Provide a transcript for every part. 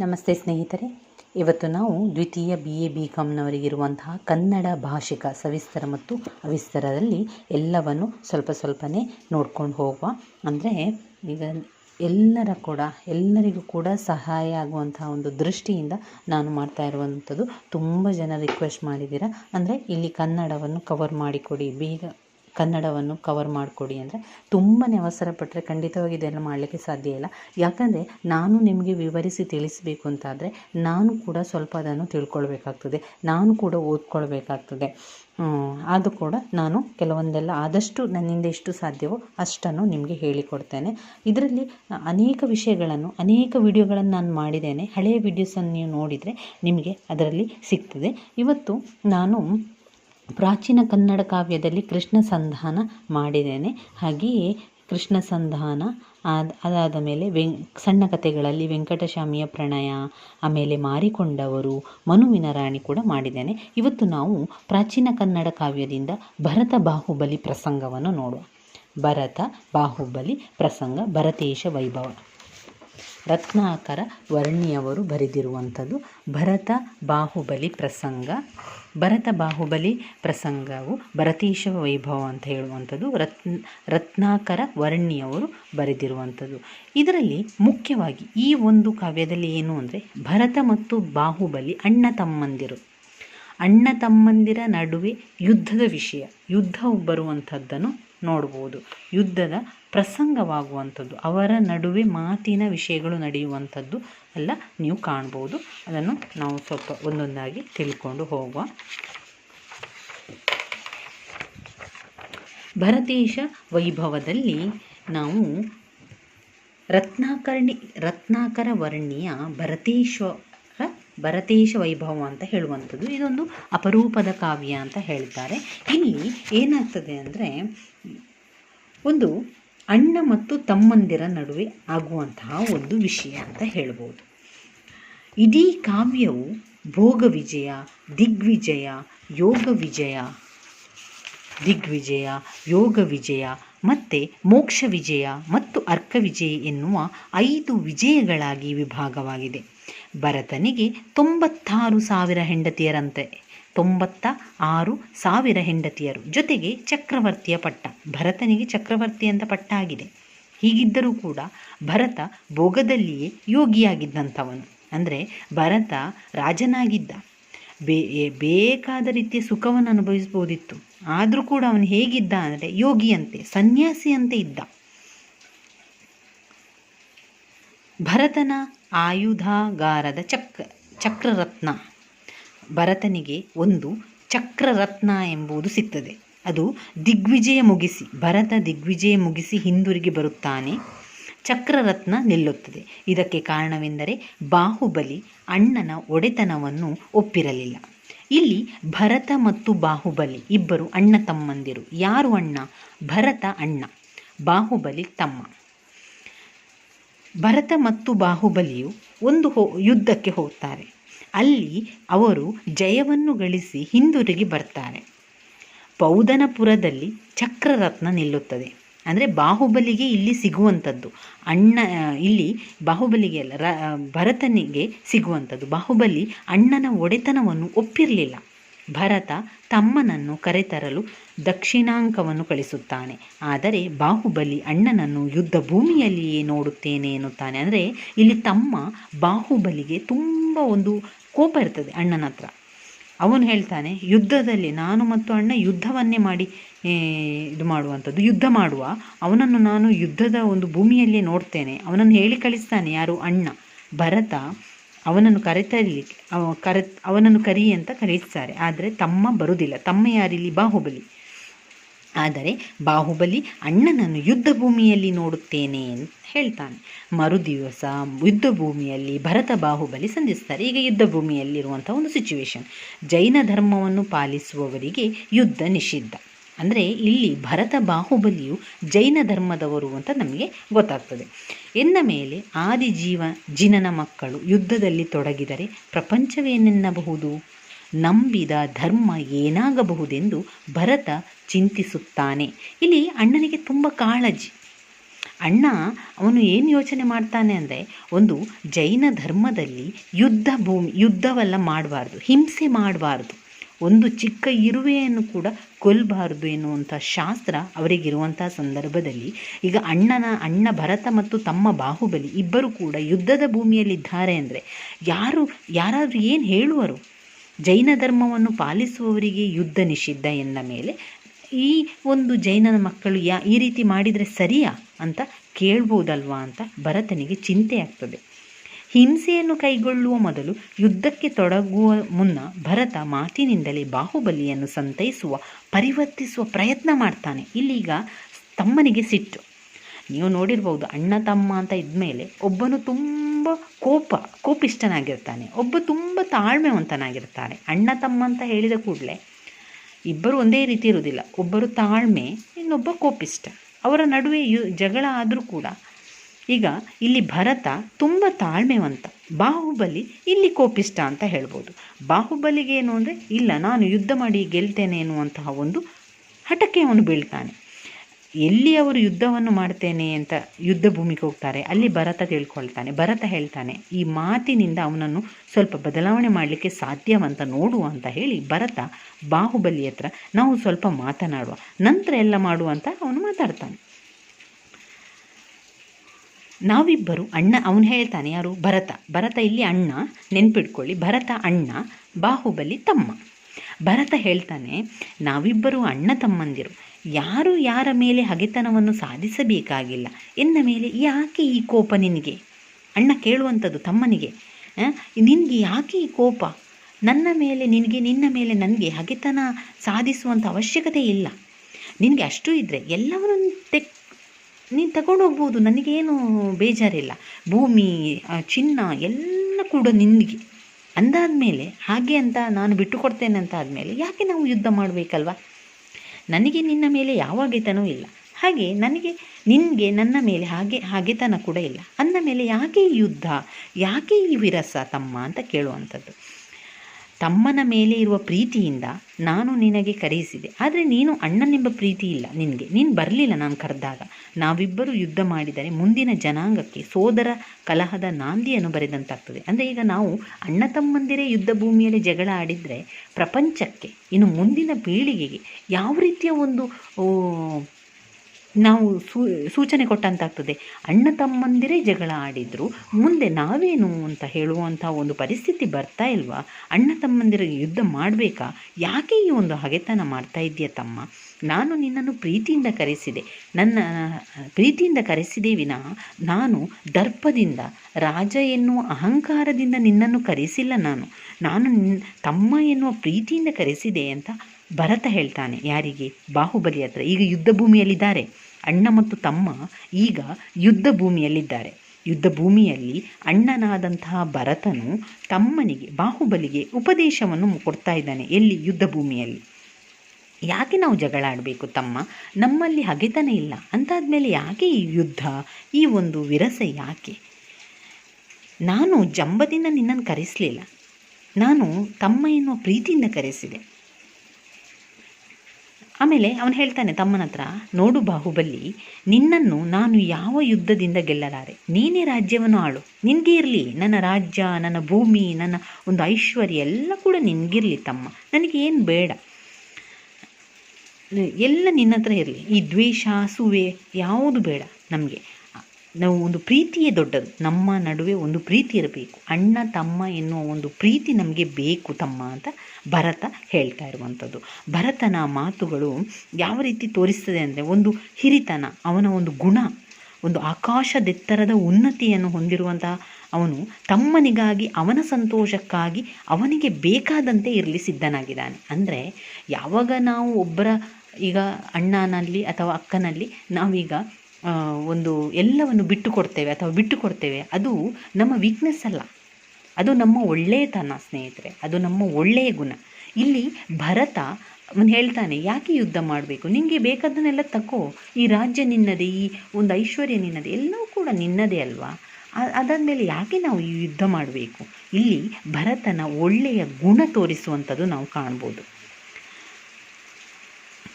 ನಮಸ್ತೆ ಸ್ನೇಹಿತರೆ. ಇವತ್ತು ನಾವು ದ್ವಿತೀಯ ಬಿ ಎ ಬಿ ಕಾಮ್ನವರಿಗಿರುವಂತಹ ಕನ್ನಡ ಭಾಷಿಕ ಸವಿಸ್ತರ ಮತ್ತು ಅವಿಸ್ತರದಲ್ಲಿ ಎಲ್ಲವನ್ನು ಸ್ವಲ್ಪ ಸ್ವಲ್ಪನೇ ನೋಡ್ಕೊಂಡು ಹೋಗುವ. ಅಂದರೆ ಈಗ ಎಲ್ಲರ ಕೂಡ, ಎಲ್ಲರಿಗೂ ಕೂಡ ಸಹಾಯ ಆಗುವಂತಹ ಒಂದು ದೃಷ್ಟಿಯಿಂದ ನಾನು ಮಾಡ್ತಾ ಇರುವಂಥದ್ದು. ತುಂಬ ಜನ ರಿಕ್ವೆಸ್ಟ್ ಮಾಡಿದ್ದೀರಾ? ಅಂದರೆ ಇಲ್ಲಿ ಕನ್ನಡವನ್ನು ಕವರ್ ಮಾಡಿಕೊಡಿ. ಬೇಗ ಕನ್ನಡವನ್ನು ಕವರ್ ಮಾಡಿಕೊಡಿ ಅಂದರೆ ತುಂಬಾ ಅವಸರ ಪಟ್ಟರೆ ಖಂಡಿತವಾಗಿ ಇದೆಲ್ಲ ಮಾಡಲಿಕ್ಕೆ ಸಾಧ್ಯ ಇಲ್ಲ. ಯಾಕಂದರೆ ನಾನು ನಿಮಗೆ ವಿವರಿಸಿ ತಿಳಿಸಬೇಕು ಅಂತಾದರೆ ನಾನು ಕೂಡ ಸ್ವಲ್ಪ ಅದನ್ನು ತಿಳ್ಕೊಳ್ಬೇಕಾಗ್ತದೆ. ನಾನು ಕೂಡ ಓದ್ಕೊಳ್ಬೇಕಾಗ್ತದೆ. ಅದು ಕೂಡ ನಾನು ಕೆಲವೊಂದೆಲ್ಲ ಆದಷ್ಟು ನನ್ನಿಂದ ಎಷ್ಟು ಸಾಧ್ಯವೋ ಅಷ್ಟನ್ನು ನಿಮಗೆ ಹೇಳಿಕೊಡ್ತೇನೆ. ಇದರಲ್ಲಿ ಅನೇಕ ವಿಷಯಗಳನ್ನು, ಅನೇಕ ವಿಡಿಯೋಗಳನ್ನು ನಾನು ಮಾಡಿದ್ದೇನೆ. ಹಳೆಯ ವಿಡಿಯೋಸನ್ನು ನೀವು ನೋಡಿದರೆ ನಿಮಗೆ ಅದರಲ್ಲಿ ಸಿಗ್ತದೆ. ಇವತ್ತು ನಾನು ಪ್ರಾಚೀನ ಕನ್ನಡ ಕಾವ್ಯದಲ್ಲಿ ಕೃಷ್ಣ ಸಂಧಾನ ಮಾಡಿದ್ದೇನೆ. ಹಾಗೆಯೇ ಕೃಷ್ಣ ಸಂಧಾನ ಅದು ಅದಾದ ಮೇಲೆ ವೆಂ, ಸಣ್ಣ ಕಥೆಗಳಲ್ಲಿ ವೆಂಕಟಶಾಮಿಯ ಪ್ರಣಯ, ಆಮೇಲೆ ಮಾರಿಕೊಂಡವರು, ಮನುವಿನ ರಾಣಿ ಕೂಡ ಮಾಡಿದ್ದೇನೆ. ಇವತ್ತು ನಾವು ಪ್ರಾಚೀನ ಕನ್ನಡ ಕಾವ್ಯದಿಂದ ಭರತ ಬಾಹುಬಲಿ ಪ್ರಸಂಗವನ್ನು ನೋಡುವ. ಭರತ ಬಾಹುಬಲಿ ಪ್ರಸಂಗ ಭರತೇಶ ವೈಭವ. ರತ್ನಾಕರ ವರ್ಣಿಯವರು ಬರೆದಿರುವಂಥದ್ದು. ಭರತ ಬಾಹುಬಲಿ ಪ್ರಸಂಗ. ಭರತ ಬಾಹುಬಲಿ ಪ್ರಸಂಗವು ಭರತೀಶ ವೈಭವ ಅಂತ ಹೇಳುವಂಥದ್ದು. ರತ್ನ, ರತ್ನಾಕರ ವರ್ಣಿಯವರು ಬರೆದಿರುವಂಥದ್ದು. ಇದರಲ್ಲಿ ಮುಖ್ಯವಾಗಿ ಈ ಒಂದು ಕಾವ್ಯದಲ್ಲಿ ಏನು ಅಂದರೆ, ಭರತ ಮತ್ತು ಬಾಹುಬಲಿ ಅಣ್ಣ ತಮ್ಮಂದಿರು. ಅಣ್ಣ ತಮ್ಮಂದಿರ ನಡುವೆ ಯುದ್ಧದ ವಿಷಯ ಯುದ್ಧವು ಬರುವಂಥದ್ದನ್ನು ನೋಡ್ಬೋದು. ಯುದ್ಧದ ಪ್ರಸಂಗವಾಗುವಂಥದ್ದು, ಅವರ ನಡುವೆ ಮಾತಿನ ವಿಷಯಗಳು ನಡೆಯುವಂಥದ್ದು ಎಲ್ಲ ನೀವು ಕಾಣ್ಬೋದು. ಅದನ್ನು ನಾವು ಸ್ವಲ್ಪ ಒಂದೊಂದಾಗಿ ತಿಳ್ಕೊಂಡು ಹೋಗುವ. ಭರತೇಶ ವೈಭವದಲ್ಲಿ ನಾವು ರತ್ನಾಕರ್ಣಿ ರತ್ನಾಕರ ವರ್ಣಿಯ ಭರತೇಶ್ವರ ಭರತೇಶ ವೈಭವ ಅಂತ ಹೇಳುವಂಥದ್ದು. ಇದೊಂದು ಅಪರೂಪದ ಕಾವ್ಯ ಅಂತ ಹೇಳ್ತಾರೆ ಇಲ್ಲಿ ಏನಾಗ್ತದೆ ಅಂದರೆ, ಒಂದು ಅಣ್ಣ ಮತ್ತು ತಮ್ಮಂದಿರ ನಡುವೆ ಆಗುವಂತಹ ಒಂದು ವಿಷಯ ಅಂತ ಹೇಳ್ಬೋದು. ಇಡೀ ಕಾವ್ಯವು ಭೋಗ ವಿಜಯ, ದಿಗ್ವಿಜಯ, ಯೋಗ ವಿಜಯ, ದಿಗ್ವಿಜಯ, ಯೋಗ ವಿಜಯ, ಮತ್ತು ಮೋಕ್ಷ ವಿಜಯ ಮತ್ತು ಅರ್ಕ ವಿಜಯ ಎನ್ನುವ ಐದು ವಿಜಯಗಳಾಗಿ ವಿಭಾಗವಾಗಿದೆ. ಭರತನಿಗೆ ತೊಂಬತ್ತಾರು ಸಾವಿರ ಹೆಂಡತಿಯರಂತೆ. ತೊಂಬತ್ತ ಆರು ಸಾವಿರ ಹೆಂಡತಿಯರು. ಜೊತೆಗೆ ಚಕ್ರವರ್ತಿಯ ಪಟ್ಟ. ಭರತನಿಗೆ ಚಕ್ರವರ್ತಿ ಅಂತ ಪಟ್ಟ ಆಗಿದೆ. ಹೀಗಿದ್ದರೂ ಕೂಡ ಭರತ ಭೋಗದಲ್ಲಿಯೇ ಯೋಗಿಯಾಗಿದ್ದಂಥವನು. ಅಂದರೆ ಭರತ ರಾಜನಾಗಿದ್ದ. ಬೇ ಬೇಕಾದ ರೀತಿಯ ಸುಖವನ್ನು ಅನುಭವಿಸ್ಬೋದಿತ್ತು ಆದರೂ ಕೂಡ ಅವನು ಹೇಗಿದ್ದ ಅಂದರೆ ಯೋಗಿಯಂತೆ, ಸನ್ಯಾಸಿಯಂತೆ ಇದ್ದ. ಭರತನ ಆಯುಧಾಗಾರದ ಚಕ್ರ ಚಕ್ರರತ್ನ. ಭರತನಿಗೆ ಒಂದು ಚಕ್ರರತ್ನ ಎಂಬುದು ಸಿಗ್ತದೆ. ಅದು ದಿಗ್ವಿಜಯ ಮುಗಿಸಿ, ಭರತ ದಿಗ್ವಿಜಯ ಮುಗಿಸಿ ಹಿಂದಿರುಗಿ ಬರುತ್ತಾನೆ. ಚಕ್ರರತ್ನ ನಿಲ್ಲುತ್ತದೆ. ಇದಕ್ಕೆ ಕಾರಣವೆಂದರೆ ಬಾಹುಬಲಿ ಅಣ್ಣನ ಒಡೆತನವನ್ನು ಒಪ್ಪಿರಲಿಲ್ಲ. ಇಲ್ಲಿ ಭರತ ಮತ್ತು ಬಾಹುಬಲಿ ಇಬ್ಬರು ಅಣ್ಣ ತಮ್ಮಂದಿರು. ಯಾರು ಅಣ್ಣ? ಭರತ ಅಣ್ಣ, ಬಾಹುಬಲಿ ತಮ್ಮ. ಭರತ ಮತ್ತು ಬಾಹುಬಲಿಯು ಒಂದು ಹೋ, ಯುದ್ಧಕ್ಕೆ ಹೋಗ್ತಾರೆ. ಅಲ್ಲಿ ಅವರು ಜಯವನ್ನು ಗಳಿಸಿ ಹಿಂದಿರುಗಿ ಬರ್ತಾರೆ. ಪೌದನಪುರದಲ್ಲಿ ಚಕ್ರರತ್ನ ನಿಲ್ಲುತ್ತದೆ. ಅಂದರೆ ಬಾಹುಬಲಿಗೆ ಇಲ್ಲಿ ಸಿಗುವಂಥದ್ದು. ಅಣ್ಣ ಇಲ್ಲಿ ಬಾಹುಬಲಿಗೆ ಅಲ್ಲ, ರ ಭರತನಿಗೆ ಸಿಗುವಂಥದ್ದು. ಬಾಹುಬಲಿ ಅಣ್ಣನ ಒಡೆತನವನ್ನು ಒಪ್ಪಿರಲಿಲ್ಲ. ಭರತ ತಮ್ಮನನ್ನು ಕರೆತರಲು ದಕ್ಷಿಣಾಂಕವನ್ನು ಕಳಿಸುತ್ತಾನೆ. ಆದರೆ ಬಾಹುಬಲಿ ಅಣ್ಣನನ್ನು ಯುದ್ಧ ಭೂಮಿಯಲ್ಲಿಯೇ ನೋಡುತ್ತೇನೆ ಎನ್ನುತ್ತಾನೆ. ಅಂದರೆ ಇಲ್ಲಿ ತಮ್ಮ ಬಾಹುಬಲಿಗೆ ತುಂಬ ಒಂದು ಕೋಪ ಇರ್ತದೆ ಅಣ್ಣನ ಹತ್ರ. ಅವನು ಹೇಳ್ತಾನೆ, ಯುದ್ಧದಲ್ಲಿ ನಾನು ಮತ್ತು ಅಣ್ಣ ಯುದ್ಧವನ್ನೇ ಮಾಡಿ ಇದು ಮಾಡುವಂಥದ್ದು. ಯುದ್ಧ ಮಾಡುವ. ಅವನನ್ನು ನಾನು ಯುದ್ಧದ ಒಂದು ಭೂಮಿಯಲ್ಲೇ ನೋಡ್ತೇನೆ. ಅವನನ್ನು ಹೇಳಿ ಕಳಿಸ್ತಾನೆ ಯಾರು? ಅಣ್ಣ. ಭರತ ಅವನನ್ನು ಕರೆತರಲಿಕ್ಕೆ ಅವ ಕರೆ, ಅವನನ್ನು ಕರಿ ಅಂತ ಕರೆಯುತ್ತಾರೆ. ಆದರೆ ತಮ್ಮ ಬರುವುದಿಲ್ಲ. ತಮ್ಮ ಯಾರಿಲ್ಲಿ? ಬಾಹುಬಲಿ. ಆದರೆ ಬಾಹುಬಲಿ ಅಣ್ಣನನ್ನು ಯುದ್ಧ ಭೂಮಿಯಲ್ಲಿ ನೋಡುತ್ತೇನೆ ಅಂತ ಹೇಳ್ತಾನೆ. ಮರುದಿವಸ ಯುದ್ಧ ಭೂಮಿಯಲ್ಲಿ ಭರತ ಬಾಹುಬಲಿ ಸಂಧಿಸ್ತಾರೆ. ಈಗ ಯುದ್ಧ ಭೂಮಿಯಲ್ಲಿರುವಂಥ ಒಂದು ಸಿಚುವೇಶನ್ ಜೈನ ಧರ್ಮವನ್ನು ಪಾಲಿಸುವವರಿಗೆ ಯುದ್ಧ ನಿಷಿದ್ಧ. ಅಂದರೆ ಇಲ್ಲಿ ಭರತ ಬಾಹುಬಲಿಯು ಜೈನ ಧರ್ಮದವರು ಅಂತ ನಮಗೆ ಗೊತ್ತಾಗ್ತದೆ. ಎನ್ನ ಮೇಲೆ ಆದಿ ಜೀವ ಜಿನನ ಮಕ್ಕಳು ಯುದ್ಧದಲ್ಲಿ ತೊಡಗಿದರೆ ಪ್ರಪಂಚವೇನೆನ್ನಬಹುದು ನಂಬಿದ ಧರ್ಮ ಏನಾಗಬಹುದೆಂದು ಭರತ ಚಿಂತಿಸುತ್ತಾನೆ. ಇಲ್ಲಿ ಅಣ್ಣನಿಗೆ ತುಂಬ ಕಾಳಜಿ. ಅಣ್ಣ ಅವನು ಏನು ಯೋಚನೆ ಮಾಡ್ತಾನೆ ಅಂದರೆ ಒಂದು ಜೈನ ಧರ್ಮದಲ್ಲಿ ಯುದ್ಧ ಭೂಮಿ, ಯುದ್ಧವೆಲ್ಲ ಮಾಡಬಾರ್ದು, ಹಿಂಸೆ ಮಾಡಬಾರ್ದು. ಒಂದು ಚಿಕ್ಕ ಇರುವೆಯನ್ನು ಕೂಡ ಕೊಲ್ಲಬಾರ್ದು ಎನ್ನುವಂಥ ಶಾಸ್ತ್ರ ಅವರಿಗಿರುವಂಥ ಸಂದರ್ಭದಲ್ಲಿ. ಈಗ ಅಣ್ಣನ, ಅಣ್ಣ ಭರತ ಮತ್ತು ತಮ್ಮ ಬಾಹುಬಲಿ ಇಬ್ಬರು ಕೂಡ ಯುದ್ಧದ ಭೂಮಿಯಲ್ಲಿದ್ದಾರೆ ಅಂದರೆ ಯಾರು, ಯಾರಾದರೂ ಏನು ಹೇಳುವರು? ಜೈನ ಧರ್ಮವನ್ನು ಪಾಲಿಸುವವರಿಗೆ ಯುದ್ಧ ನಿಷಿದ್ಧ ಎಂದ ಮೇಲೆ ಈ ಒಂದು ಜೈನನ ಮಕ್ಕಳು ಯಾ, ಈ ರೀತಿ ಮಾಡಿದರೆ ಸರಿಯಾ ಅಂತ ಕೇಳ್ಬೋದಲ್ವಾ ಅಂತ ಭರತನಿಗೆ ಚಿಂತೆ ಆಗ್ತದೆ ಹಿಂಸೆಯನ್ನು ಕೈಗೊಳ್ಳುವ ಮೊದಲು ಯುದ್ಧಕ್ಕೆ ತೊಡಗುವ ಮುನ್ನ ಭರತ ಮಾತಿನಿಂದಲೇ ಬಾಹುಬಲಿಯನ್ನು ಸಂತೈಸುವ, ಪರಿವರ್ತಿಸುವ ಪ್ರಯತ್ನ ಮಾಡ್ತಾನೆ. ಇಲ್ಲೀಗ ತಮ್ಮನಿಗೆ ಸಿಟ್ಟು. ನೀವು ನೋಡಿರ್ಬೋದು, ಅಣ್ಣ ತಮ್ಮ ಅಂತ ಇದ್ಮೇಲೆ ಒಬ್ಬನು ತುಂಬ ಕೋಪ ಕೋಪಿಷ್ಟನಾಗಿರ್ತಾನೆ ಒಬ್ಬ ತುಂಬ ತಾಳ್ಮೆವಂತನಾಗಿರ್ತಾನೆ. ಅಣ್ಣ ತಮ್ಮ ಅಂತ ಹೇಳಿದ ಕೂಡಲೇ ಇಬ್ಬರು ಒಂದೇ ರೀತಿ ಇರುವುದಿಲ್ಲ. ಒಬ್ಬರು ತಾಳ್ಮೆ, ಇನ್ನೊಬ್ಬ ಕೋಪಿಷ್ಟ ಅವರ ನಡುವೆ ಯು, ಜಗಳ ಆದರೂ ಕೂಡ ಈಗ ಇಲ್ಲಿ ಭರತ ತುಂಬ ತಾಳ್ಮೆವಂತ. ಬಾಹುಬಲಿ ಇಲ್ಲಿ ಕೋಪಿಷ್ಟ ಅಂತ ಹೇಳ್ಬೋದು. ಬಾಹುಬಲಿಗೆ ಏನು ಅಂದರೆ, ಇಲ್ಲ, ನಾನು ಯುದ್ಧ ಮಾಡಿ ಗೆಲ್ತೇನೆ ಎನ್ನುವಂತಹ ಒಂದು ಹಠಕ್ಕೆ ಅವನು ಬೀಳ್ತಾನೆ. ಎಲ್ಲಿ ಅವರು ಯುದ್ಧವನ್ನು ಮಾಡ್ತೇನೆ ಅಂತ ಯುದ್ಧ ಭೂಮಿಗೆ ಹೋಗ್ತಾರೆ, ಅಲ್ಲಿ ಭರತ ತಿಳ್ಕೊಳ್ತಾನೆ. ಭರತ ಹೇಳ್ತಾನೆ, ಈ ಮಾತಿನಿಂದ ಅವನನ್ನು ಸ್ವಲ್ಪ ಬದಲಾವಣೆ ಮಾಡಲಿಕ್ಕೆ ಸಾಧ್ಯವಂತ ನೋಡುವ ಅಂತ ಹೇಳಿ ಭರತ ಬಾಹುಬಲಿ ಹತ್ರ ನಾವು ಸ್ವಲ್ಪ ಮಾತನಾಡುವ, ನಂತರ ಎಲ್ಲ ಮಾಡುವಂತ ಅವನು ಮಾತಾಡ್ತಾನೆ. ನಾವಿಬ್ಬರು ಅಣ್ಣ, ಅವನು ಹೇಳ್ತಾನೆ, ಯಾರು? ಭರತ. ಭರತ ಇಲ್ಲಿ ಅಣ್ಣ, ನೆನ್ಪಿಟ್ಕೊಳ್ಳಿ. ಭರತ ಅಣ್ಣ, ಬಾಹುಬಲಿ ತಮ್ಮ. ಭರತ ಹೇಳ್ತಾನೆ, ನಾವಿಬ್ಬರು ಅಣ್ಣ ತಮ್ಮಂದಿರು. ಯಾರು ಯಾರ ಮೇಲೆ ಹಗೆತನವನ್ನು ಸಾಧಿಸಬೇಕಾಗಿಲ್ಲ. ಎನ್ನ ಮೇಲೆ? ಯಾಕೆ ಈ ಕೋಪ ನಿನಗೆ? ಅಣ್ಣ ಕೇಳುವಂಥದ್ದು ತಮ್ಮನಿಗೆ. ನಿನಗೆ ಯಾಕೆ ಈ ಕೋಪ? ನನ್ನ ಮೇಲೆ ನಿನಗೆ, ನಿನ್ನ ಮೇಲೆ ನನಗೆ ಹಗೆತನ ಸಾಧಿಸುವಂಥ ಅವಶ್ಯಕತೆ ಇಲ್ಲ. ನಿನಗೆ ಅಷ್ಟು ಇದ್ದರೆ ಎಲ್ಲವನ್ನು ತೆಕ್ ನೀನು ತಗೊಂಡು ಹೋಗ್ಬೋದು. ನನಗೇನು ಬೇಜಾರಿಲ್ಲ. ಭೂಮಿ ಚಿನ್ನ ಎಲ್ಲ ಕೂಡ ನಿನಗೆ. ಅಂದಾದ ಮೇಲೆ ಹಾಗೆ ಅಂತ ನಾನು ಬಿಟ್ಟು ಕೊಡ್ತೇನೆ ಅಂತ ಆದಮೇಲೆ ಯಾಕೆ ನಾವು ಯುದ್ಧ ಮಾಡಬೇಕಲ್ವಾ? ನನಗೆ ನಿನ್ನ ಮೇಲೆ ಯಾವ ಹಗೆತನೂ ಇಲ್ಲ. ಹಾಗೆ ನನಗೆ, ನಿನಗೆ ನನ್ನ ಮೇಲೆ ಹಾಗೆ, ಹಗೆತನ ಕೂಡ ಇಲ್ಲ. ಅಂದ ಮೇಲೆ ಯಾಕೆ ಯುದ್ಧ? ಯಾಕೆ ಈ ವಿರಸ ತಮ್ಮ ಅಂತ ಕೇಳುವಂಥದ್ದು. ತಮ್ಮನ ಮೇಲೆ ಇರುವ ಪ್ರೀತಿಯಿಂದ ನಾನು ನಿನಗೆ ಕರೆಯಿಸಿದೆ. ಆದರೆ ನೀನು ಅಣ್ಣನೆಂಬ ಪ್ರೀತಿ ಇಲ್ಲ ನಿನಗೆ. ನೀನು ಬರಲಿಲ್ಲ ನಾನು ಕರೆದಾಗ. ನಾವಿಬ್ಬರು ಯುದ್ಧ ಮಾಡಿದರೆ ಮುಂದಿನ ಜನಾಂಗಕ್ಕೆ ಸೋದರ ಕಲಹದ ನಾಂದಿಯನ್ನು ಬರೆದಂತಾಗ್ತದೆ. ಅಂದರೆ ಈಗ ನಾವು ಅಣ್ಣ ತಮ್ಮಂದಿರೇ ಯುದ್ಧ ಭೂಮಿಯಲ್ಲಿ ಜಗಳ ಆಡಿದರೆ ಪ್ರಪಂಚಕ್ಕೆ, ಇನ್ನು ಮುಂದಿನ ಪೀಳಿಗೆಗೆ ಯಾವ ರೀತಿಯ ಒಂದು ನಾವು ಸೂಚನೆ ಕೊಟ್ಟಂತಾಗ್ತದೆ. ಅಣ್ಣ ತಮ್ಮಂದಿರೇ ಜಗಳ ಆಡಿದ್ರು. ಮುಂದೆ ನಾವೇನು ಅಂತ ಹೇಳುವಂಥ ಒಂದು ಪರಿಸ್ಥಿತಿ ಬರ್ತಾ ಇಲ್ವಾ? ಅಣ್ಣ ತಮ್ಮಂದಿರ ಯುದ್ಧ ಮಾಡಬೇಕಾ? ಯಾಕೆ ಈ ಒಂದು ಹಗೆತನ ಮಾಡ್ತಾ ಇದೆಯಾ ತಮ್ಮ? ನಾನು ನಿನ್ನನ್ನು ಪ್ರೀತಿಯಿಂದ ಕರೆಸಿದೆ. ನನ್ನ, ಪ್ರೀತಿಯಿಂದ ಕರೆಸಿದೆ ವಿನಃ ನಾನು ದರ್ಪದಿಂದ, ರಾಜ ಎನ್ನುವ ಅಹಂಕಾರದಿಂದ ನಿನ್ನನ್ನು ಕರೆಸಿಲ್ಲ ನಾನು ನಿನ್, ತಮ್ಮ ಎನ್ನುವ ಪ್ರೀತಿಯಿಂದ ಕರೆಸಿದೆ ಅಂತ ಭರತ ಹೇಳ್ತಾನೆ, ಯಾರಿಗೆ? ಬಾಹುಬಲಿ ಹತ್ರ. ಈಗ ಯುದ್ಧ ಭೂಮಿಯಲ್ಲಿದ್ದಾರೆ. ಅಣ್ಣ ಮತ್ತು ತಮ್ಮ ಈಗ ಯುದ್ಧ ಭೂಮಿಯಲ್ಲಿದ್ದಾರೆ. ಯುದ್ಧ ಭೂಮಿಯಲ್ಲಿ ಅಣ್ಣನಾದಂತಹ ಭರತನು ತಮ್ಮನಿಗೆ, ಬಾಹುಬಲಿಗೆ ಉಪದೇಶವನ್ನು ಕೊಡ್ತಾ ಇದ್ದಾನೆ ಎಲ್ಲಿ? ಯುದ್ಧ ಭೂಮಿಯಲ್ಲಿ. ಯಾಕೆ ನಾವು ಜಗಳ ಆಡಬೇಕು ತಮ್ಮ? ನಮ್ಮಲ್ಲಿ ಹಗೆತನ ಇಲ್ಲ. ಅಂತಾದ್ಮೇಲೆ ಯಾಕೆ ಈ ಯುದ್ಧ? ಈ ಒಂದು ವಿರಸ ಯಾಕೆ? ನಾನು ಜಂಬದಿಂದ ನಿನ್ನನ್ನು ಕರೆಸಲಿಲ್ಲ. ನಾನು ತಮ್ಮ ಎನ್ನುವ ಪ್ರೀತಿಯಿಂದ ಕರೆಸಿದೆ. ಆಮೇಲೆ ಅವನು ಹೇಳ್ತಾನೆ, ತಮ್ಮನ ಹತ್ರ, ನೋಡು ಬಾಹುಬಲಿ, ನಿನ್ನನ್ನು ನಾನು ಯಾವ ಯುದ್ಧದಿಂದ ಗೆಲ್ಲಲಾರೆ? ನೀನೇ ರಾಜ್ಯವನ್ನು ಆಳು. ನಿನಗೆ ಇರಲಿ ನನ್ನ ರಾಜ್ಯ, ನನ್ನ ಭೂಮಿ, ನನ್ನ ಒಂದು ಐಶ್ವರ್ಯ ಎಲ್ಲ ಕೂಡ ನಿನಗಿರಲಿ ತಮ್ಮ. ನನಗೆ ಏನು ಬೇಡ. ಎಲ್ಲ ನಿನ್ನ ಹತ್ರ ಇರಲಿ. ಈ ದ್ವೇಷ ಸುವೆ ಯಾವುದು ಬೇಡ ನಮಗೆ. ನಾವು ಒಂದು ಪ್ರೀತಿಯೇ ದೊಡ್ಡದು. ನಮ್ಮ ನಡುವೆ ಒಂದು ಪ್ರೀತಿ ಇರಬೇಕು. ಅಣ್ಣ, ತಮ್ಮ ಎನ್ನುವ ಒಂದು ಪ್ರೀತಿ ನಮಗೆ ಬೇಕು, ತಮ್ಮ ಅಂತ ಭರತ ಹೇಳ್ತಾ ಇರುವಂಥದ್ದು. ಭರತನ ಮಾತುಗಳು ಯಾವ ರೀತಿ ತೋರಿಸ್ತದೆ ಅಂದರೆ ಒಂದು ಹಿರಿತನ, ಅವನ ಒಂದು ಗುಣ, ಒಂದು ಆಕಾಶದೆತ್ತರದ ಉನ್ನತಿಯನ್ನು ಹೊಂದಿರುವಂತಹ ಅವನು ತಮ್ಮನಿಗಾಗಿ, ಅವನ ಸಂತೋಷಕ್ಕಾಗಿ, ಅವನಿಗೆ ಬೇಕಾದಂತೆ ಇರಲಿ ಸಿದ್ಧನಾಗಿದ್ದಾನೆ. ಅಂದರೆ ಯಾವಾಗ ನಾವು ಒಬ್ಬರ ಈಗ ಅಣ್ಣನಲ್ಲಿ ಅಥವಾ ಅಕ್ಕನಲ್ಲಿ ನಾವೀಗ ಒಂದು ಎಲ್ಲವನ್ನು ಬಿಟ್ಟು ಕೊಡ್ತೇವೆ ಅಥವಾ ಬಿಟ್ಟು ಕೊಡ್ತೇವೆ ಅದು ನಮ್ಮ ವೀಕ್ನೆಸ್ ಅಲ್ಲ. ಅದು ನಮ್ಮ ಒಳ್ಳೆಯತನ ಸ್ನೇಹಿತರೆ. ಅದು ನಮ್ಮ ಒಳ್ಳೆಯ ಗುಣ. ಇಲ್ಲಿ ಭರತ ಅವನು ಹೇಳ್ತಾನೆ, ಯಾಕೆ ಯುದ್ಧ ಮಾಡಬೇಕು? ನಿಮಗೆ ಬೇಕಾದನ್ನೆಲ್ಲ ತಕೋ. ಈ ರಾಜ್ಯ ನಿನ್ನದೇ, ಈ ಒಂದು ಐಶ್ವರ್ಯ ನಿನ್ನದೇ, ಎಲ್ಲವೂ ಕೂಡ ನಿನ್ನದೇ ಅಲ್ವಾ? ಅದಾದಮೇಲೆ ಯಾಕೆ ನಾವು ಈ ಯುದ್ಧ ಮಾಡಬೇಕು? ಇಲ್ಲಿ ಭರತನ ಒಳ್ಳೆಯ ಗುಣ ತೋರಿಸುವಂಥದ್ದು ನಾವು ಕಾಣ್ಬೋದು.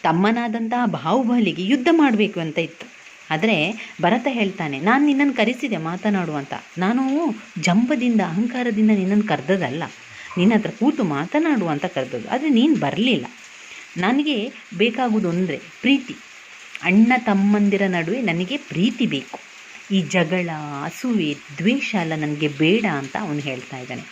ತಮ್ಮನಾದಂತಹ ಬಾಹುಬಲಿಗೆ ಯುದ್ಧ ಮಾಡಬೇಕು ಅಂತ ಇತ್ತು. ಆದರೆ ಭರತ ಹೇಳ್ತಾನೆ, ನಾನು ನಿನ್ನನ್ನು ಕರೆಸಿದೆ ಮಾತನಾಡು ಅಂತ. ನಾನು ಜಂಬದಿಂದ ಅಹಂಕಾರದಿಂದ ನಿನ್ನನ್ನು ಕರೆದದಲ್ಲ ನಿನ್ನ ಹತ್ರ ಕೂತು ಮಾತನಾಡು ಅಂತ ಕರೆದದ್ದು. ಆದರೆ ನೀನು ಬರಲಿಲ್ಲ. ನನಗೆ ಬೇಕಾಗುವುದು ಅಂದರೆ ಪ್ರೀತಿ. ಅಣ್ಣ ತಮ್ಮಂದಿರ ನಡುವೆ ನನಗೆ ಪ್ರೀತಿ ಬೇಕು. ಈ ಜಗಳ, ಅಸೂಯೆ, ದ್ವೇಷ ಎಲ್ಲ ನನಗೆ ಬೇಡ ಅಂತ ಅವನು ಹೇಳ್ತಾ ಇದ್ದಾನೆ.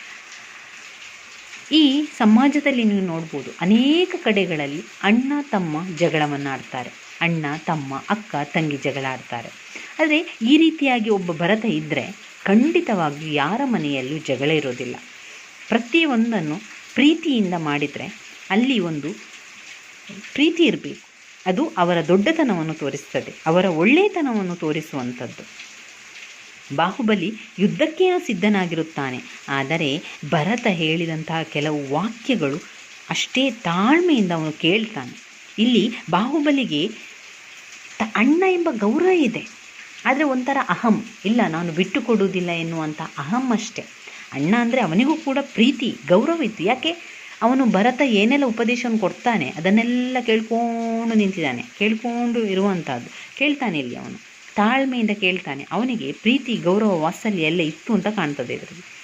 ಈ ಸಮಾಜದಲ್ಲಿ ನೀವು ನೋಡ್ಬೋದು ಅನೇಕ ಕಡೆಗಳಲ್ಲಿ ಅಣ್ಣ ತಮ್ಮ ಜಗಳವನ್ನು ಆಡ್ತಾರೆ ಅಣ್ಣ, ತಮ್ಮ, ಅಕ್ಕ, ತಂಗಿ ಜಗಳ ಆಡ್ತಾರೆ ಆದರೆ ಈ ರೀತಿಯಾಗಿ ಒಬ್ಬ ಭರತ ಇದ್ದರೆ ಖಂಡಿತವಾಗಿ ಯಾರ ಮನೆಯಲ್ಲೂ ಜಗಳ ಇರೋದಿಲ್ಲ. ಪ್ರತಿಯೊಂದನ್ನು ಪ್ರೀತಿಯಿಂದ ಮಾಡಿದರೆ ಅಲ್ಲಿ ಒಂದು ಪ್ರೀತಿ ಇರಬೇಕು. ಅದು ಅವರ ದೊಡ್ಡತನವನ್ನು ತೋರಿಸ್ತದೆ, ಅವರ ಒಳ್ಳೆಯತನವನ್ನು ತೋರಿಸುವಂಥದ್ದು. ಬಾಹುಬಲಿ ಯುದ್ಧಕ್ಕೆ ಸಿದ್ಧನಾಗಿರುತ್ತಾನೆ. ಆದರೆ ಭರತ ಹೇಳಿದಂತಹ ಕೆಲವು ವಾಕ್ಯಗಳು ಅಷ್ಟೇ ತಾಳ್ಮೆಯಿಂದ ಅವನು ಕೇಳ್ತಾನೆ. ಇಲ್ಲಿ ಬಾಹುಬಲಿಗೆ ಅಣ್ಣ ಎಂಬ ಗೌರವ ಇದೆ. ಆದರೆ ಒಂಥರ ಅಹಂ. ಇಲ್ಲ, ನಾನು ಬಿಟ್ಟು ಕೊಡುವುದಿಲ್ಲ ಎನ್ನುವಂಥ ಅಹಂ ಅಷ್ಟೇ. ಅಣ್ಣ ಅಂದರೆ ಅವನಿಗೂ ಕೂಡ ಪ್ರೀತಿ, ಗೌರವ ಇತ್ತು. ಯಾಕೆ? ಅವನು ಭರತ ಏನೆಲ್ಲ ಉಪದೇಶವನ್ನು ಕೊಡ್ತಾನೆ, ಅದನ್ನೆಲ್ಲ ಕೇಳ್ಕೊಂಡು ನಿಂತಿದ್ದಾನೆ. ಕೇಳ್ಕೊಂಡು ಇರುವಂಥದ್ದು ಕೇಳ್ತಾನೆ ಇಲ್ಲಿ ಅವನು. ತಾಳ್ಮೆಯಿಂದ ಕೇಳ್ತಾನೆ. ಅವನಿಗೆ ಪ್ರೀತಿ, ಗೌರವ, ವಾತ್ಸಲ್ಯ ಎಲ್ಲ ಇತ್ತು ಅಂತ ಕಾಣ್ತದೆ ಇದರಲ್ಲಿ.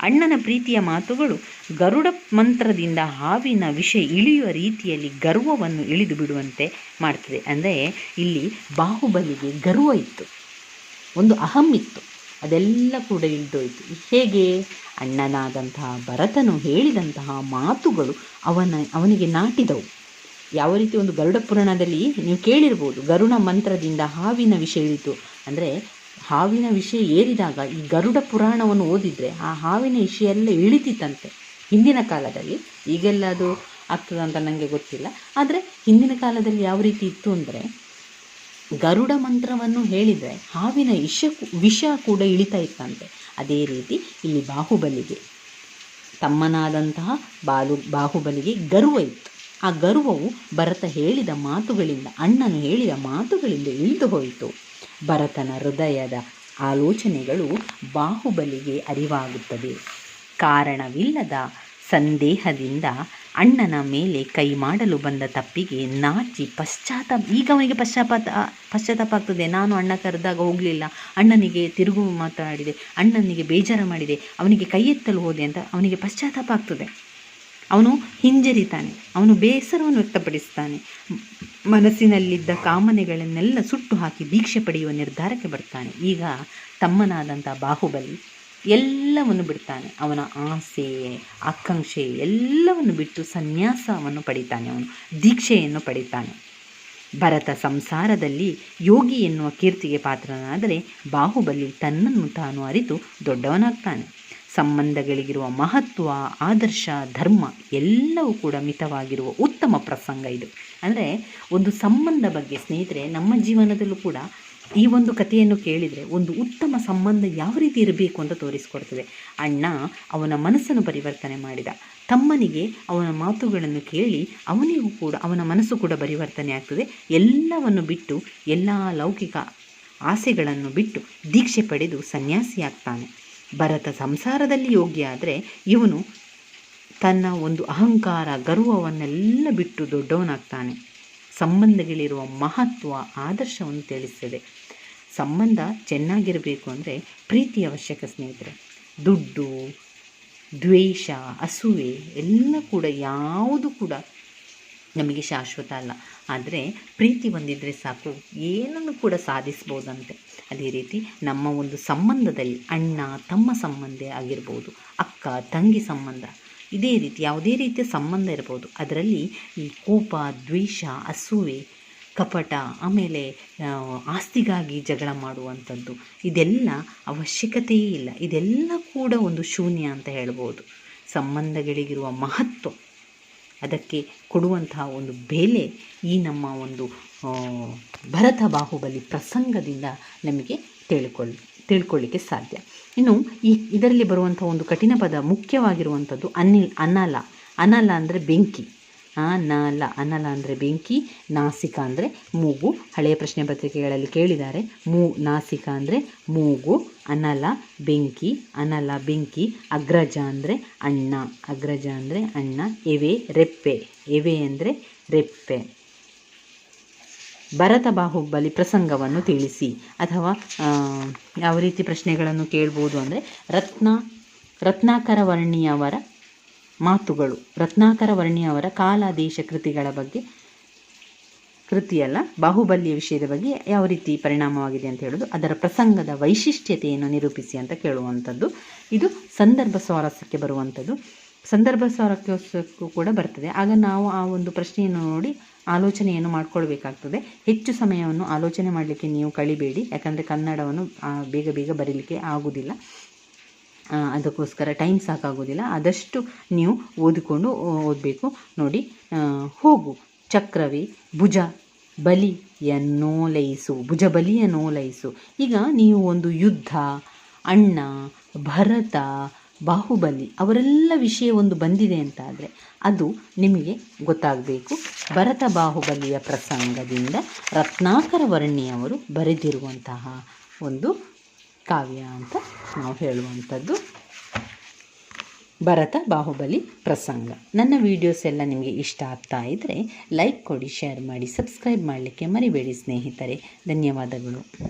ಅಣ್ಣನ ಪ್ರೀತಿಯ ಮಾತುಗಳು ಗರುಡ ಮಂತ್ರದಿಂದ ಹಾವಿನ ವಿಷ ಇಳಿಯುವ ರೀತಿಯಲ್ಲಿ ಗರ್ವವನ್ನು ಇಳಿದು ಬಿಡುವಂತೆ ಮಾಡ್ತದೆ. ಅಂದರೆ ಇಲ್ಲಿ ಬಾಹುಬಲಿಗೆ ಗರ್ವ ಇತ್ತು. ಒಂದು ಅಹಂ ಇತ್ತು. ಅದೆಲ್ಲ ಕೂಡ ಇಳಿದೋಯಿತು. ಹೇಗೆ? ಅಣ್ಣನಾದಂತಹ ಭರತನು ಹೇಳಿದಂತಹ ಮಾತುಗಳು ಅವನ, ಅವನಿಗೆ ನಾಟಿದವು. ಯಾವ ರೀತಿ ಒಂದು ಗರುಡ ಪುರಾಣದಲ್ಲಿ ನೀವು ಕೇಳಿರ್ಬೋದು, ಗರುಡ ಮಂತ್ರದಿಂದ ಹಾವಿನ ವಿಷ ಇಳಿತು. ಅಂದರೆ ಹಾವಿನ ವಿಷಯ ಏರಿದಾಗ ಈ ಗರುಡ ಪುರಾಣವನ್ನು ಓದಿದರೆ ಆ ಹಾವಿನ ವಿಷಯ ಎಲ್ಲ ಇಳಿತಿತ್ತಂತೆ ಹಿಂದಿನ ಕಾಲದಲ್ಲಿ. ಈಗೆಲ್ಲ ಅದು ಆಗ್ತದಂತ ನನಗೆ ಗೊತ್ತಿಲ್ಲ. ಆದರೆ ಹಿಂದಿನ ಕಾಲದಲ್ಲಿ ಯಾವ ರೀತಿ ಇತ್ತು ಅಂದರೆ ಗರುಡ ಮಂತ್ರವನ್ನು ಹೇಳಿದರೆ ಹಾವಿನ ವಿಷ ವಿಷ ಕೂಡ ಇಳಿತಾ ಇತ್ತಂತೆ. ಅದೇ ರೀತಿ ಇಲ್ಲಿ ಬಾಹುಬಲಿಗೆ, ತಮ್ಮನಾದಂತಹ ಬಾಲು ಬಾಹುಬಲಿಗೆ ಗರ್ವ ಇತ್ತು. ಆ ಗರ್ವವು ಭರತ ಹೇಳಿದ ಮಾತುಗಳಿಂದ, ಅಣ್ಣನು ಹೇಳಿದ ಮಾತುಗಳಿಂದ ಇಳಿದು ಹೋಯಿತು. ಭರತನ ಹೃದಯದ ಆಲೋಚನೆಗಳು ಬಾಹುಬಲಿಗೆ ಅರಿವಾಗುತ್ತದೆ ಕಾರಣವಿಲ್ಲದ ಸಂದೇಹದಿಂದ ಅಣ್ಣನ ಮೇಲೆ ಕೈ ಮಾಡಲು ಬಂದ ತಪ್ಪಿಗೆ ನಾಚಿ ಪಶ್ಚಾತ್ತಾಪ ಈಗ ಅವನಿಗೆ ಪಶ್ಚಾತ್ತಾಪ ಪಶ್ಚಾತ್ತಾಪ ಆಗ್ತದೆ ನಾನು ಅಣ್ಣ ಕರೆದಾಗ ಹೋಗಲಿಲ್ಲ. ಅಣ್ಣನಿಗೆ ತಿರುಗು ಮಾತನಾಡಿದೆ ಅಣ್ಣನಿಗೆ ಬೇಜಾರು ಮಾಡಿದೆ. ಅವನಿಗೆ ಕೈ ಎತ್ತಲು ಹೋದೆ ಅಂತ ಅವನಿಗೆ ಪಶ್ಚಾತ್ತಾಪ ಆಗ್ತದೆ. ಅವನು ಹಿಂಜರಿತಾನೆ. ಅವನು ಬೇಸರವನ್ನು ವ್ಯಕ್ತಪಡಿಸ್ತಾನೆ. ಮನಸ್ಸಿನಲ್ಲಿದ್ದ ಕಾಮನೆಗಳನ್ನೆಲ್ಲ ಸುಟ್ಟು ಹಾಕಿ ದೀಕ್ಷೆ ಪಡೆಯುವ ನಿರ್ಧಾರಕ್ಕೆ ಬರ್ತಾನೆ. ಈಗ ತಮ್ಮನಾದಂಥ ಬಾಹುಬಲಿ ಎಲ್ಲವನ್ನು ಬಿಡ್ತಾನೆ. ಅವನ ಆಸೆ, ಆಕಾಂಕ್ಷೆ ಎಲ್ಲವನ್ನು ಬಿಟ್ಟು ಸನ್ಯಾಸವನ್ನು ಪಡಿತಾನೆ ಅವನು, ದೀಕ್ಷೆಯನ್ನು ಪಡಿತಾನೆ. ಭರತ ಸಂಸಾರದಲ್ಲಿ ಯೋಗಿ ಎನ್ನುವ ಕೀರ್ತಿಗೆ ಪಾತ್ರನಾದರೆ ಬಾಹುಬಲಿ ತನ್ನನ್ನು ತಾನು ಅರಿತು ದೊಡ್ಡವನಾಗ್ತಾನೆ. ಸಂಬಂಧಗಳಿಗಿರುವ ಮಹತ್ವ, ಆದರ್ಶ, ಧರ್ಮ ಎಲ್ಲವೂ ಕೂಡ ಮಿತವಾಗಿರುವ ಉತ್ತಮ ಪ್ರಸಂಗ ಇದು. ಅಂದರೆ ಒಂದು ಸಂಬಂಧ ಬಗ್ಗೆ ಸ್ನೇಹಿತರೆ, ನಮ್ಮ ಜೀವನದಲ್ಲೂ ಕೂಡ ಈ ಒಂದು ಕಥೆಯನ್ನು ಕೇಳಿದರೆ ಒಂದು ಉತ್ತಮ ಸಂಬಂಧ ಯಾವ ರೀತಿ ಇರಬೇಕು ಅಂತ ತೋರಿಸ್ಕೊಡ್ತದೆ. ಅಣ್ಣ ಅವನ ಮನಸ್ಸನ್ನು ಪರಿವರ್ತನೆ ಮಾಡಿದ. ತಮ್ಮನಿಗೆ ಅವನ ಮಾತುಗಳನ್ನು ಕೇಳಿ ಅವನಿಗೂ ಕೂಡ, ಅವನ ಮನಸ್ಸು ಕೂಡ ಪರಿವರ್ತನೆ ಆಗ್ತದೆ. ಎಲ್ಲವನ್ನು ಬಿಟ್ಟು, ಎಲ್ಲ ಲೌಕಿಕ ಆಸೆಗಳನ್ನು ಬಿಟ್ಟು ದೀಕ್ಷೆ ಪಡೆದು ಸನ್ಯಾಸಿಯಾಗ್ತಾನೆ. ಭರತ ಸಂಸಾರದಲ್ಲಿ ಯೋಗ್ಯ ಆದರೆ ಇವನು ತನ್ನ ಒಂದು ಅಹಂಕಾರ, ಗರ್ವವನ್ನೆಲ್ಲ ಬಿಟ್ಟು ದೊಡ್ಡವನಾಗ್ತಾನೆ. ಸಂಬಂಧಗಳಿರುವ ಮಹತ್ವ, ಆದರ್ಶವನ್ನು ತಿಳಿಸ್ತದೆ. ಸಂಬಂಧ ಚೆನ್ನಾಗಿರಬೇಕು ಅಂದರೆ ಪ್ರೀತಿ ಅವಶ್ಯಕ ಸ್ನೇಹಿತರೆ. ದುಡ್ಡು, ದ್ವೇಷ, ಅಸೂಯೆ ಎಲ್ಲ ಕೂಡ ಯಾವುದು ಕೂಡ ನಮಗೆ ಶಾಶ್ವತ ಅಲ್ಲ. ಆದರೆ ಪ್ರೀತಿ ಹೊಂದಿದರೆ ಸಾಕು, ಏನನ್ನು ಕೂಡ ಸಾಧಿಸ್ಬೋದಂತೆ. ಅದೇ ರೀತಿ ನಮ್ಮ ಒಂದು ಸಂಬಂಧದಲ್ಲಿ ಅಣ್ಣ, ತಮ್ಮ ಸಂಬಂಧ ಆಗಿರ್ಬೋದು, ಅಕ್ಕ, ತಂಗಿ ಸಂಬಂಧ. ಇದೇ ರೀತಿ ಯಾವುದೇ ರೀತಿಯ ಸಂಬಂಧ ಇರ್ಬೋದು. ಅದರಲ್ಲಿ ಈ ಕೋಪ, ದ್ವೇಷ, ಅಸೂಯೆ, ಕಪಟ, ಆಮೇಲೆ ಆಸ್ತಿಗಾಗಿ ಜಗಳ ಮಾಡುವಂಥದ್ದು, ಇದೆಲ್ಲ ಅವಶ್ಯಕತೆಯೇ ಇಲ್ಲ. ಇದೆಲ್ಲ ಕೂಡ ಒಂದು ಶೂನ್ಯ ಅಂತ ಹೇಳ್ಬೋದು. ಸಂಬಂಧಗಳಿಗಿರುವ ಮಹತ್ವ, ಅದಕ್ಕೆ ಕೊಡುವಂತಹ ಒಂದು ಬೆಲೆ ಈ ನಮ್ಮ ಒಂದು ಭರತ ಬಾಹುಬಲಿ ಪ್ರಸಂಗದಿಂದ ನಮಗೆ ತಿಳ್ಕೊಳ್ಳಿ ತಿಳ್ಕೊಳ್ಳಿಕ್ಕೆ ಸಾಧ್ಯ. ಇನ್ನು ಈ ಇದರಲ್ಲಿ ಬರುವಂಥ ಒಂದು ಕಠಿಣ ಪದ ಮುಖ್ಯವಾಗಿರುವಂಥದ್ದು ಅನಿಲ್, ಅನಲ. ಅನಲ ಅಂದರೆ ಬೆಂಕಿ. ಅನಲ ಅನಲ ಅಂದರೆ ಬೆಂಕಿ, ನಾಸಿಕ ಅಂದರೆ ಮೂಗು. ಹಳೆಯ ಪ್ರಶ್ನೆ ಪತ್ರಿಕೆಗಳಲ್ಲಿ ಕೇಳಿದ್ದಾರೆ. ಮೂ, ನಾಸಿಕ ಅಂದರೆ ಮೂಗು, ಅನಲ ಬೆಂಕಿ ಅನಲ ಬೆಂಕಿ, ಅಗ್ರಜ ಅಂದರೆ ಅಣ್ಣ, ಅಗ್ರಜ ಅಂದರೆ ಅಣ್ಣ, ಎವೆ, ರೆಪ್ಪೆ. ಎವೆ ಅಂದರೆ ರೆಪ್ಪೆ. ಭರತ ಬಾಹುಬಲಿ ಪ್ರಸಂಗವನ್ನು ತಿಳಿಸಿ. ಅಥವಾ ಯಾವ ರೀತಿ ಪ್ರಶ್ನೆಗಳನ್ನು ಕೇಳ್ಬೋದು ಅಂದರೆ, ರತ್ನ ರತ್ನಾಕರ ವರ್ಣಿಯವರ ಮಾತುಗಳು. ರತ್ನಾಕರ ವರ್ಣಿಯವರ ಕಾಲ ದೇಶ ಕೃತಿಗಳ ಬಗ್ಗೆ, ಕೃತಿಯಲ್ಲ, ಬಾಹುಬಲಿಯ ವಿಷಯದ ಬಗ್ಗೆ ಯಾವ ರೀತಿ ಪರಿಣಾಮವಾಗಿದೆ ಅಂತ ಹೇಳೋದು, ಅದರ ಪ್ರಸಂಗದ ವೈಶಿಷ್ಟ್ಯತೆಯನ್ನು ನಿರೂಪಿಸಿ ಅಂತ ಕೇಳುವಂಥದ್ದು. ಇದು ಸಂದರ್ಭ ಸ್ವಾರಸ್ಯಕ್ಕೆ ಬರುವಂಥದ್ದು. ಸಂದರ್ಭ ಸ್ವಾರಸ್ಯಕ್ಕೂ ಕೂಡ ಬರ್ತದೆ. ಆಗ ನಾವು ಆ ಒಂದು ಪ್ರಶ್ನೆಯನ್ನು ನೋಡಿ ಆಲೋಚನೆಯನ್ನು ಮಾಡಿಕೊಳ್ಬೇಕಾಗ್ತದೆ. ಹೆಚ್ಚು ಸಮಯವನ್ನು ಆಲೋಚನೆ ಮಾಡಲಿಕ್ಕೆ ನೀವು ಕಳಿಬೇಡಿ. ಯಾಕಂದರೆ ಕನ್ನಡವನ್ನು ಬೇಗ ಬೇಗ ಬರೀಲಿಕ್ಕೆ ಆಗುವುದಿಲ್ಲ ಅದಕ್ಕೋಸ್ಕರ ಟೈಮ್ ಸಾಕಾಗೋದಿಲ್ಲ. ಆದಷ್ಟು ನೀವು ಓದಿಕೊಂಡು ಓದಬೇಕು. ನೋಡಿ ಹೋಗು. ಚಕ್ರವೇ, ಭುಜ ಬಲಿಯನ್ನೋಲೈಸು ಭುಜ ಬಲಿಯನ್ನೋಲೈಸು ಈಗ ನೀವು ಒಂದು ಯುದ್ಧ, ಅಣ್ಣ, ಭರತ ಬಾಹುಬಲಿ ಅವರೆಲ್ಲ ವಿಷಯ ಒಂದು ಬಂದಿದೆ ಅಂತ ಆದರೆ ಅದು ನಿಮಗೆ ಗೊತ್ತಾಗಬೇಕು. ಭರತ ಬಾಹುಬಲಿಯ ಪ್ರಸಂಗದಿಂದ ರತ್ನಾಕರ ವರ್ಣಿಯವರು ಬರೆದಿರುವಂತಹ ಒಂದು ಕಾವ್ಯ ಅಂತ ನಾವು ಹೇಳುವಂಥದ್ದು. ಭರತ ಬಾಹುಬಲಿ ಪ್ರಸಂಗ. ನನ್ನ ವೀಡಿಯೋಸ್ ಎಲ್ಲ ನಿಮಗೆ ಇಷ್ಟ ಆಗ್ತಾ ಇದ್ದರೆ ಲೈಕ್ ಕೊಡಿ ಶೇರ್ ಮಾಡಿ ಸಬ್ಸ್ಕ್ರೈಬ್ ಮಾಡಲಿಕ್ಕೆ ಮರಿಬೇಡಿ ಸ್ನೇಹಿತರೆ. ಧನ್ಯವಾದಗಳು.